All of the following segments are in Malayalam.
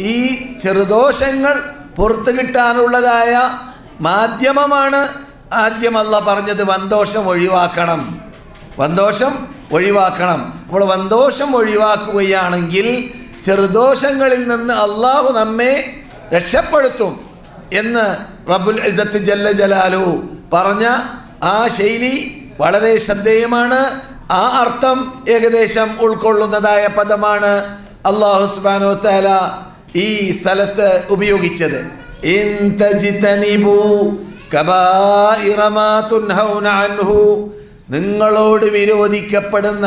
ഈ ചെറുദോഷങ്ങൾ പുറത്തു കിട്ടാനുള്ളതായ മാധ്യമമാണ് ആദ്യം പറഞ്ഞത് വന്തോഷം ഒഴിവാക്കണം. വന്തോഷം ഒഴിവാക്കണം. അപ്പോൾ വന്തോഷം ഒഴിവാക്കുകയാണെങ്കിൽ ചെറുദോഷങ്ങളിൽ നിന്ന് അള്ളാഹു നമ്മെ രക്ഷപ്പെടുത്തും എന്ന് റബുൽ ഇസത്ത് ജല്ല ജലാലു പറഞ്ഞ ആ ശൈലി വളരെ ശ്രദ്ധേയമാണ്. ആ അർത്ഥം ഏകദേശം ഉൾക്കൊള്ളുന്നതായ പദമാണ്. അള്ളാഹു സുബാനോ താല ഈ സ്ഥലത്ത് ഉപയോഗിച്ചത്. നിങ്ങളോട് വിരോധിക്കപ്പെടുന്ന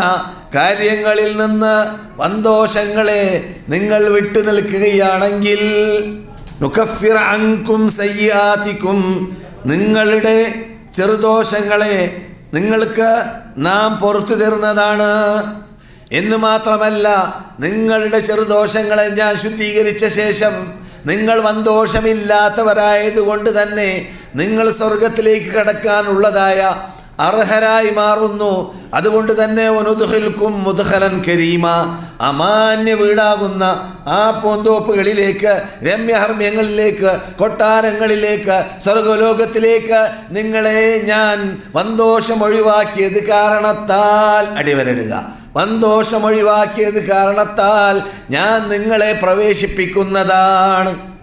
കാര്യങ്ങളിൽ നിന്ന് വന്തോഷങ്ങളെ നിങ്ങൾ വിട്ടു നിൽക്കുകയാണെങ്കിൽ അങ്കും അൻകും സയ്യാത്തിക്കും നിങ്ങളുടെ ചെറുദോഷങ്ങളെ നിങ്ങൾക്ക് നാം പുറത്തു തരുന്നതാണ്. എന്ന് മാത്രമല്ല നിങ്ങളുടെ ചെറുദോഷങ്ങളെ ഞാൻ ശുദ്ധീകരിച്ച ശേഷം നിങ്ങൾ വന്തോഷമില്ലാത്തവരായതുകൊണ്ട് തന്നെ നിങ്ങൾ സ്വർഗത്തിലേക്ക് കടക്കാനുള്ളതായ അർഹരായി മാറുന്നു. അതുകൊണ്ട് തന്നെ ഒനുദുഹിൽക്കും മുദ്ഹലൻ കരീമ. അമാന്യ വീടാകുന്ന ആ പൂന്തോപ്പുകളിലേക്ക് രമ്യഹർമ്യങ്ങളിലേക്ക് കൊട്ടാരങ്ങളിലേക്ക് സ്വർഗലോകത്തിലേക്ക് നിങ്ങളെ ഞാൻ വന്തോഷം ഒഴിവാക്കിയത് കാരണത്താൽ അടിവരടുക. വന്തോഷം ഒഴിവാക്കിയത് കാരണത്താൽ ഞാൻ നിങ്ങളെ പ്രവേശിപ്പിക്കുന്നതാണ്.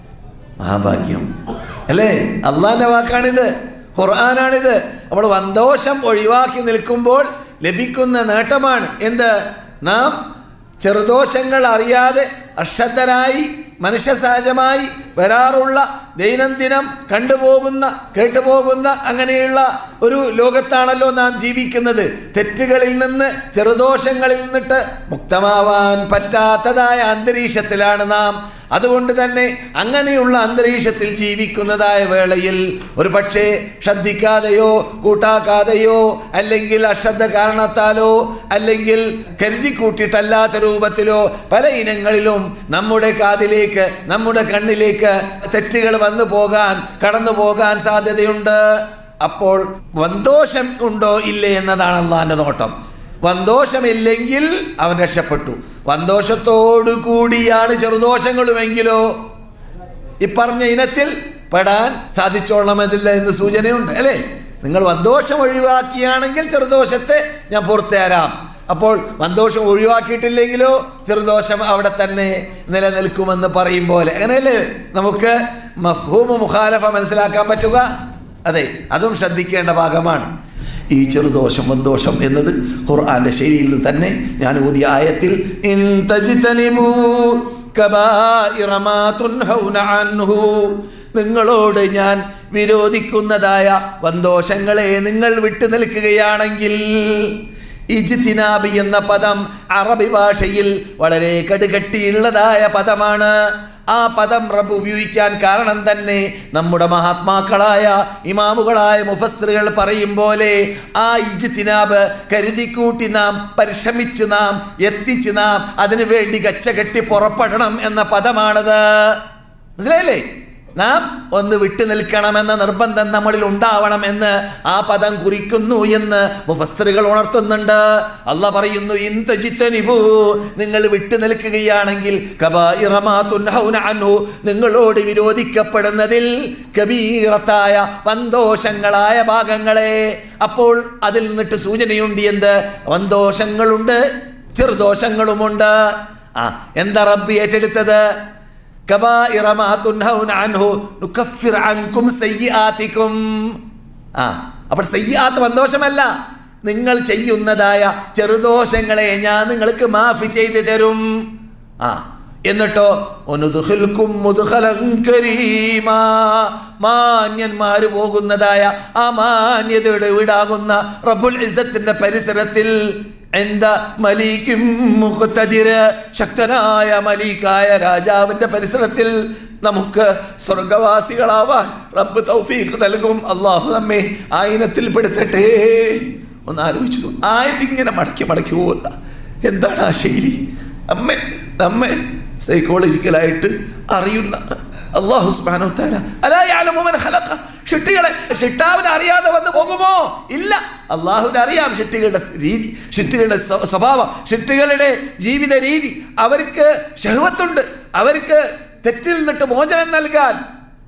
മഹാഭാഗ്യം. അല്ലേ? അള്ളാന്റെ വാക്കാണിത്. ഖുർആനാണിത്. നമ്മൾ വന്തോഷം ഒഴിവാക്കി നിൽക്കുമ്പോൾ ലഭിക്കുന്ന നേട്ടമാണ്. എന്ത്? നാം ചെറുദോഷങ്ങൾ അറിയാതെ അശ്രദ്ധരായി മനുഷ്യസഹജമായി വരാറുള്ള ദൈനംദിനം കണ്ടുപോകുന്ന കേട്ടുപോകുന്ന അങ്ങനെയുള്ള ഒരു ലോകത്താണല്ലോ നാം ജീവിക്കുന്നത്. തെറ്റുകളിൽ നിന്ന് ചെറുദോഷങ്ങളിൽ നിന്നിട്ട് മുക്തമാവാൻ പറ്റാത്തതായ അന്തരീക്ഷത്തിലാണ് നാം. അതുകൊണ്ട് തന്നെ അങ്ങനെയുള്ള അന്തരീക്ഷത്തിൽ ജീവിക്കുന്നതായ വേളയിൽ ഒരു പക്ഷേ ശ്രദ്ധിക്കാതെയോ കൂട്ടാക്കാതെയോ അല്ലെങ്കിൽ അശ്രദ്ധ കാരണത്താലോ അല്ലെങ്കിൽ കരുതി കൂട്ടിയിട്ടല്ലാത്ത രൂപത്തിലോ പല ഇനങ്ങളിലും നമ്മുടെ കാതിലേക്ക് നമ്മുടെ കണ്ണിലേക്ക് തെറ്റുകൾ വന്നു പോകാൻ കടന്നു പോകാൻ സാധ്യതയുണ്ട്. അപ്പോൾ വന്തോഷം ഉണ്ടോ ഇല്ലേ എന്നതാണ് അള്ളാന്റെ നോട്ടം. വന്തോഷമില്ലെങ്കിൽ അവൻ രക്ഷപ്പെട്ടു. വന്തോഷത്തോടു കൂടിയാണ് ചെറുദോഷങ്ങളുമെങ്കിലോ? ഈ പറഞ്ഞ ഇനത്തിൽ പെടാൻ സാധിച്ചോളമതില്ല എന്ന് സൂചനയുണ്ട് അല്ലേ? നിങ്ങൾ വന്തോഷം ഒഴിവാക്കിയാണെങ്കിൽ ചെറുദോഷത്തെ ഞാൻ പുറത്തു തരാം അപ്പോൾ വന്തോഷം ഒഴിവാക്കിയിട്ടില്ലെങ്കിലോ ചെറുദോഷം അവിടെ തന്നെ നിലനിൽക്കുമെന്ന് പറയും പോലെ. അങ്ങനെയല്ലേ? നമുക്ക് മഫൂമ മുഖാലഫ മനസ്സിലാക്കാൻ പറ്റുക? അതെ അതും ശ്രദ്ധിക്കേണ്ട ഭാഗമാണ്. ഈ ചെറുദോഷം വന്തോഷം എന്നത് ഖുർആന്റെ ശൈലിയിൽ തന്നെ ഞാൻ ഊതിയ ആയത്തിൽ നിങ്ങളോട് ഞാൻ വിരോധിക്കുന്നതായ വന്തോഷങ്ങളെ നിങ്ങൾ വിട്ടു നിൽക്കുകയാണെങ്കിൽ ഇജ്തിനാബി എന്ന പദം അറബി ഭാഷയിൽ വളരെ കടുകട്ടിയുള്ളതായ പദമാണ്. ആ പദം റബ്ബ് ഉപയോഗിക്കാൻ കാരണം തന്നെ നമ്മുടെ മഹാത്മാക്കളായ ഇമാമുകളായ മുഫസ്റുകൾ പറയും പോലെ ആ ഇജ്തിനാബ് കരുതിക്കൂട്ടി നാം പരിശ്രമിച്ച് നാം എത്തിച്ച് നാം അതിനുവേണ്ടി വേണ്ടി ഗച്ചകെട്ടി പുറപ്പെടണം എന്ന പദമാണത്. മനസ്സിലായില്ലേ? നാം ഒന്ന് വിട്ടു നിൽക്കണമെന്ന നിർബന്ധം നമ്മളിൽ ഉണ്ടാവണം എന്ന് ആ പദം കുറിക്കുന്നു എന്ന് മുഫസ്തറുകൾ ഉണർത്തുന്നുണ്ട്. അല്ല പറയുന്നു ഇന്തജിത്തനിബു നിങ്ങൾ വിട്ടു നിൽക്കുകയാണെങ്കിൽ നിങ്ങളോട് വിരോധിക്കപ്പെടുന്നതിൽ കബീറത്തായ വന്തോഷങ്ങളായ ഭാഗങ്ങളെ. അപ്പോൾ അതിൽ നിന്നിട്ട് സൂചനയുണ്ട് എന്ത്? വന്തോഷങ്ങളുണ്ട് ചെറുദോഷങ്ങളുമുണ്ട്. ആ എന്താ റബ്ബി ഏറ്റെടുത്തത്? ആ അപ്പോൾ സയ്യാത്ത് സന്തോഷമല്ല നിങ്ങൾ ചെയ്യുന്നതായ ചെറുദോഷങ്ങളെ ഞാൻ നിങ്ങൾക്ക് മാഫി ചെയ്തു തരും. ആ എന്നിട്ടോ ഒനുദുഹിൽക്കും മുതുഹലം കരീമാ. മാന്യന്മാര് പോകുന്നതായ ആ മാന്യതയുടെ വീടാകുന്ന റബുൽ ഇസത്തിന്റെ പരിസരത്തിൽ എന്താ മലീക്കും മുഖത്തതിര് ശക്തനായ മലീക്കായ രാജാവിന്റെ പരിസരത്തിൽ നമുക്ക് സ്വർഗവാസികളാവാൻ റബ്ബ് തൗഫീഖ് നൽകും. അള്ളാഹു നമ്മെ ആയിനത്തിൽ പെടുത്തട്ടെ ഒന്ന് ആലോചിച്ചു ആയതിങ്ങനെ മടക്കി മടക്കി പോകുന്ന എന്താണ് ആ ശൈലി? അമ്മ നമ്മെ സൈക്കോളജിക്കലായിട്ട് അറിയുന്ന അള്ളാഹു സുബ്ഹാനഹു വ തആല അലാ യഅലമു മൻ ഖലഖ. ഷിട്ടികളെ ഷിട്ടാവിനെ അറിയാതെ വന്ന് പോകുമോ? ഇല്ല. അള്ളാഹുവിനെ അറിയാം ഷിട്ടികളുടെ രീതി ഷിട്ടികളുടെ സ്വഭാവം ഷിട്ടികളുടെ ജീവിത രീതി. അവർക്ക് ഷഹവത്തുണ്ട്. അവർക്ക് തെറ്റിൽ നിന്നിട്ട് മോചനം നൽകാൻ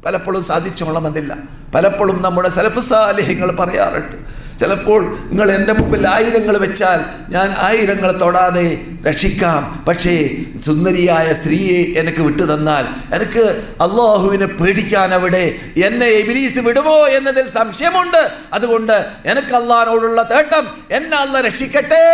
പലപ്പോഴും സാധിച്ചോളമെന്നില്ല പലപ്പോഴും നമ്മുടെ സലഫുസാലിഹ്യങ്ങൾ പറയാറുണ്ട്. ചിലപ്പോൾ നിങ്ങൾ എന്റെ മുമ്പിൽ ആയിരങ്ങൾ വെച്ചാൽ ഞാൻ ആയിരങ്ങൾ തൊടാതെ രക്ഷിക്കാം. പക്ഷേ സുന്ദരിയായ സ്ത്രീയെ എനിക്ക് വിട്ടു തന്നാൽ എനിക്ക് അള്ളാഹുവിനെ പേടിക്കാൻ അവിടെ എന്നെ എബിലീസ് വിടുമോ എന്നതിൽ സംശയമുണ്ട്. അതുകൊണ്ട് എനിക്ക് അള്ളഹാനോടുള്ള തേട്ടം എന്നെ അല്ല രക്ഷിക്കട്ടെ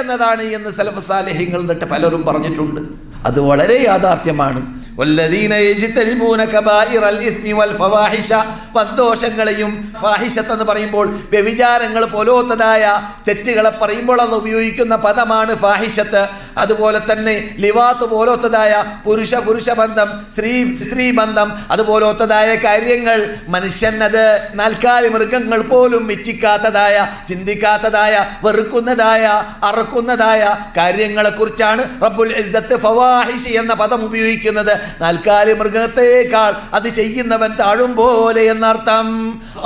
എന്നതാണ് എന്ന് സലഫസാലേഹ്യങ്ങൾ എന്നിട്ട് പലരും പറഞ്ഞിട്ടുണ്ട്. അത് വളരെ യാഥാർത്ഥ്യമാണ്. വല്ലദീന يجتنبون كبائر الاثم والفواحش والدوشങ്ങളെയും ഫാഹിശത്ത് എന്ന് പറയുമ്പോൾ വ്യഭിചാരങ്ങൾ പോലോത്തതായ തെറ്റുകളെ പറയുമ്പോൾ അത് ഉപയോഗിക്കുന്ന പദമാണ് ഫാഹിഷത്ത്. അതുപോലെ തന്നെ ലിവാത്ത് പോലോത്തതായ പുരുഷ പുരുഷ ബന്ധം സ്ത്രീ സ്ത്രീ ബന്ധം അതുപോലോത്തതായ കാര്യങ്ങൾ മനുഷ്യൻ അത് നാൽക്കാലി മൃഗങ്ങൾ പോലും ഇച്ഛിക്കാത്തതായ ചിന്തിക്കാത്തതായ വെറുക്കുന്നതായ അറക്കുന്നതായ കാര്യങ്ങളെക്കുറിച്ചാണ് റബ്ബുൽ ഇസ്സത്ത് ഫവാഹിഷ് എന്ന പദം ഉപയോഗിക്കുന്നത്. നാൽക്കാലി മൃഗത്തെക്കാൾ അത് ചെയ്യുന്നവൻ താഴും പോലെ എന്നർത്ഥം.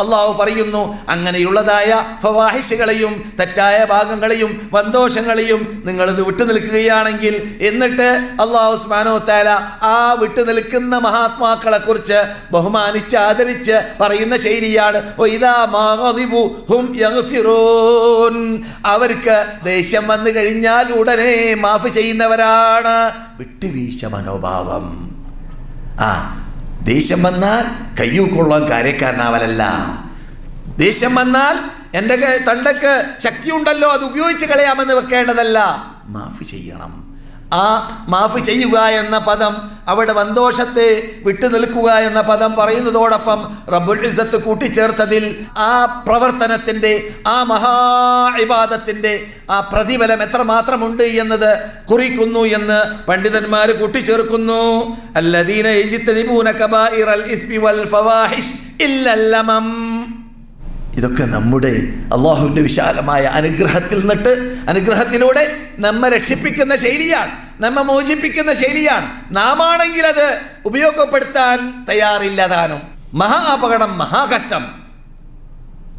അള്ളാഹു പറയുന്നു അങ്ങനെയുള്ളതായ ഫവാഹിഷുകളെയും തെറ്റായ ഭാഗങ്ങളെയും സന്തോഷങ്ങളെയും നിങ്ങളത് വിട്ടു നിൽക്കുകയാണെങ്കിൽ എന്നിട്ട് അള്ളാഹു സ്മാനോ താല ആ വിട്ടു നിൽക്കുന്ന മഹാത്മാക്കളെ കുറിച്ച് ബഹുമാനിച്ച് ആദരിച്ച് പറയുന്ന ശൈലിയാണ്. അവർക്ക് ദേഷ്യം വന്നു കഴിഞ്ഞാൽ ഉടനെ മാഫ് ചെയ്യുന്നവരാണ്. വിട്ടുവീഴ്ച മനോഭാവം. ആ ദേഷ്യം വന്നാൽ കയ്യൂക്കൊള്ളാൻ കാര്യക്കാരനാവലല്ല. ദേഷ്യം വന്നാൽ എന്റെ തണ്ടക്ക് ശക്തിയുണ്ടല്ലോ അത് ഉപയോഗിച്ച് കളയാമെന്ന് വെക്കേണ്ടതല്ല. മാഫ് ചെയ്യണം ആ മാഫ് ചെയ്യുക എന്ന പദം അവിടെ സന്തോഷത്തെ വിട്ടു നിൽക്കുക എന്ന പദം പറയുന്നതോടൊപ്പം റബ്ബുൽ ഇസത്ത് കൂട്ടിച്ചേർത്തതിൽ ആ പ്രവർത്തനത്തിന്റെ ആ മഹാ ഇബാദത്തിന്റെ ആ പ്രതിഫലം എത്രമാത്രമുണ്ട് എന്നത് കുറിക്കുന്നു എന്ന് പണ്ഡിതന്മാർ കൂട്ടിച്ചേർക്കുന്നു. ഇതൊക്കെ നമ്മുടെ അള്ളാഹുവിന്റെ വിശാലമായ അനുഗ്രഹത്തിൽ നിന്നിട്ട് അനുഗ്രഹത്തിലൂടെ നമ്മെ രക്ഷിപ്പിക്കുന്ന ശൈലിയാണ്. നമ്മെ മോചിപ്പിക്കുന്ന ശൈലിയാണ്. നാമാണെങ്കിൽ അത് ഉപയോഗപ്പെടുത്താൻ തയ്യാറില്ല താനും. മഹാ അപകടം മഹാകഷ്ടം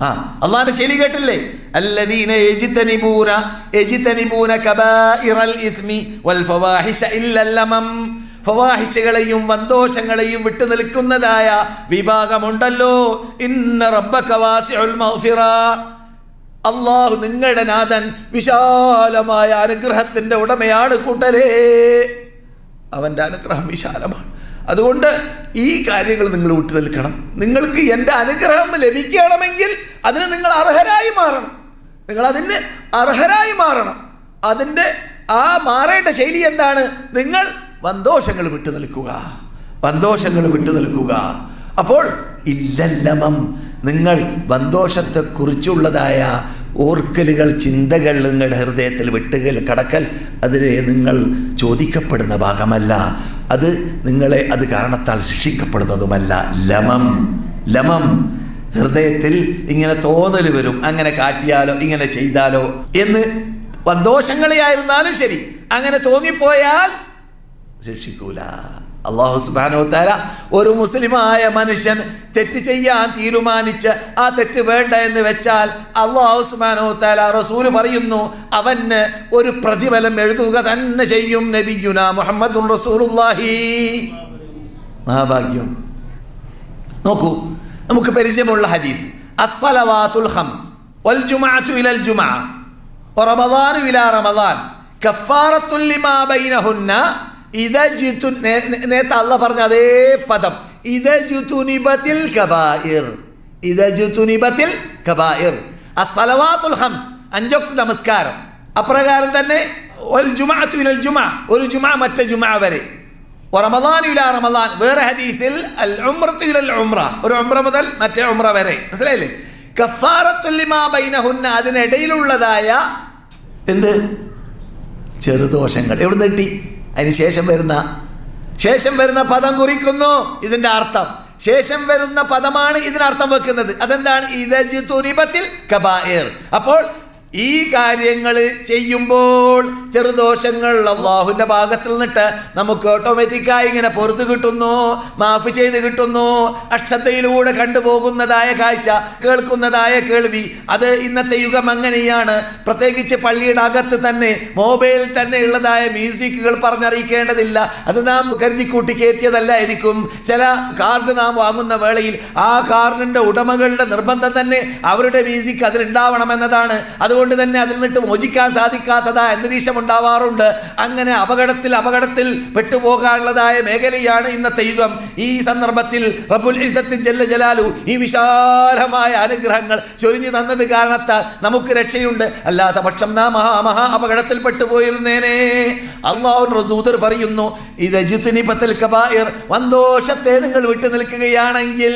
ആ അള്ളാഹിന്റെ ശൈലി കേട്ടില്ലേ? അല്ലദീന കബായിറൽ ഇസ്മി വൽ ഇല്ലല്ലമം. ഫവാഹിഷകളെയും വന്തോഷങ്ങളെയും വിട്ടു നിൽക്കുന്നതായ വിഭാഗമുണ്ടല്ലോ. ഇന്ന റബ്ബക വാസിഉൽ അള്ളാഹു നിങ്ങളുടെ നാഥൻ വിശാലമായ അനുഗ്രഹത്തിന്റെ ഉടമയാണ് കൂട്ടരേ. അവന്റെ അനുഗ്രഹം വിശാലമാണ്. അതുകൊണ്ട് ഈ കാര്യങ്ങൾ നിങ്ങൾ വിട്ടു നിൽക്കണം. നിങ്ങൾക്ക് എന്റെ അനുഗ്രഹം ലഭിക്കണമെങ്കിൽ അതിന് നിങ്ങൾ അർഹരായി മാറണം. നിങ്ങൾ അതിന് അർഹരായി മാറണം. അതിന്റെ ആ മാറേണ്ട ശൈലി എന്താണ്? നിങ്ങൾ വന്തോഷങ്ങൾ വിട്ടു നിൽക്കുക. വന്തോഷങ്ങൾ വിട്ടു നിൽക്കുക. അപ്പോൾ ഇല്ലല്ലമം നിങ്ങൾ സന്തോഷത്തെക്കുറിച്ചുള്ളതായ ഓർക്കലുകൾ ചിന്തകൾ നിങ്ങളുടെ ഹൃദയത്തിൽ വിട്ടുകൽ കടക്കൽ അതിനെ നിങ്ങൾ ചോദിക്കപ്പെടുന്ന ഭാഗമല്ല. അത് നിങ്ങളെ അത് കാരണത്താൽ ശിക്ഷിക്കപ്പെടുന്നതുമല്ല. ലമം ലമം. ഹൃദയത്തിൽ ഇങ്ങനെ തോന്നൽ വരും. അങ്ങനെ കാട്ടിയാലോ ഇങ്ങനെ ചെയ്താലോ എന്ന് ദോഷങ്ങളെയായിരുന്നാലും ശരി. അങ്ങനെ തോന്നിപ്പോയാൽ ശിക്ഷിക്കൂല. അള്ളാഹു സുബാനോ താല ഒരു മുസ്ലിമായ മനുഷ്യൻ തെറ്റ് ചെയ്യാൻ തീരുമാനിച്ച് ആ തെറ്റ് വേണ്ട എന്ന് വെച്ചാൽ അള്ളാഹു സുബാനോ റസൂൽ പറയുന്നു അവന് ഒരു പ്രതിഫലം എഴുതുക തന്നെ ചെയ്യും നബിയുന മുഹമ്മദ് മഹാഭാഗ്യം. നോക്കൂ നമുക്ക് പരിചയമുള്ള ഹദീസ്. അസ്സലവാത്തുൽ ഹംസ് വൽ ജുമഅത്തു ഇലൽ റമദാനു റമദാൻ. കഫാറത്തുൽ ലിമാ ഇദ ജിതു നേ- നേ- നേരത്തെ അല്ല പറഞ്ഞ അതേ പദം. ഇദ ജുതുനിബത്തിൽ കബായിർ. ഇദ ജുതുനിബത്തിൽ കബായിർ. അസ്സലവാത്തുൽ ഖംസ് അഞ്ചൊക്ത് നമസ്കാരം. അപ്രകാരം തന്നെ ഒരു ജുമാ മറ്റ ജുമാ വരെ. റമദാൻ വേറെ ഹദീസിൽ അൽ ഇലൽ ഉംറ ഒരു ഉംറ മുതൽ മറ്റേ ഉംറ വരെ. മനസ്സിലായില്ലേ? കഫാറത്തുൽ ലിമാ ബൈനഹുന്ന അതിനിടയിലുള്ളതായ എന്ത്? ചെറുദോഷങ്ങൾ. എവിടെ കിട്ടി? അതിന് ശേഷം വരുന്ന ശേഷം വരുന്ന പദം കുറിക്കുന്നു ഇതിന്റെ അർത്ഥം. ശേഷം വരുന്ന പദമാണ് ഇതിനർത്ഥം വെക്കുന്നത്. അതെന്താണ്? കബായർ. അപ്പോൾ ഈ കാര്യങ്ങൾ ചെയ്യുമ്പോൾ ചെറുദോഷങ്ങൾ അള്ളാഹുവിന്റെ ഭാഗത്തിൽ നിന്നിട്ട് നമുക്ക് ഓട്ടോമാറ്റിക്കായി ഇങ്ങനെ പുറത്ത് കിട്ടുന്നു മാഫ് ചെയ്ത് കിട്ടുന്നു. അക്ഷതയിലൂടെ കണ്ടുപോകുന്നതായ കാഴ്ച കേൾക്കുന്നതായ കേൾവി അത് ഇന്നത്തെ യുഗം അങ്ങനെയാണ്. പ്രത്യേകിച്ച് പള്ളിയുടെ അകത്ത് തന്നെ മൊബൈൽ തന്നെ ഉള്ളതായ മ്യൂസിക്കുകൾ പറഞ്ഞറിയിക്കേണ്ടതില്ല. അത് നാം കരുതി കൂട്ടി കയറ്റിയതല്ലായിരിക്കും. ചില കാർഡ് നാം വാങ്ങുന്ന വേളയിൽ ആ കാർഡിന്റെ ഉടമകളുടെ നിർബന്ധം തന്നെ അവരുടെ മ്യൂസിക് അതിലുണ്ടാവണമെന്നതാണ് അതുകൊണ്ട് തന്നെ അതിൽ നിന്നിട്ട് മോചിക്കാൻ സാധിക്കാത്തതായ അന്തരീക്ഷം ഉണ്ടാവാറുണ്ട് അങ്ങനെ അപകടത്തിൽ അപകടത്തിൽ പെട്ടുപോകാനുള്ളതായ മേഖലയാണ് ഇന്നത്തെ യുഗം. ഈ സന്ദർഭത്തിൽ റബുൽ ഇസ്സത്ത് ജല്ല ജലാലു ഈ വിശാലമായ അനുഗ്രഹങ്ങൾ ചൊരിഞ്ഞു തന്നത് കാരണത്താൽ നമുക്ക് രക്ഷയുണ്ട്. അല്ലാത്ത പക്ഷം നാം മഹാ മഹാ അപകടത്തിൽ പെട്ടുപോയിരുന്നേനെ. അള്ളാഹു ദൂതർ പറയുന്നു ഇത് ജിത്തിനി പത്തിൽ കബായിർ. വന്തോഷത്തെ നിങ്ങൾ വിട്ടു നിൽക്കുകയാണെങ്കിൽ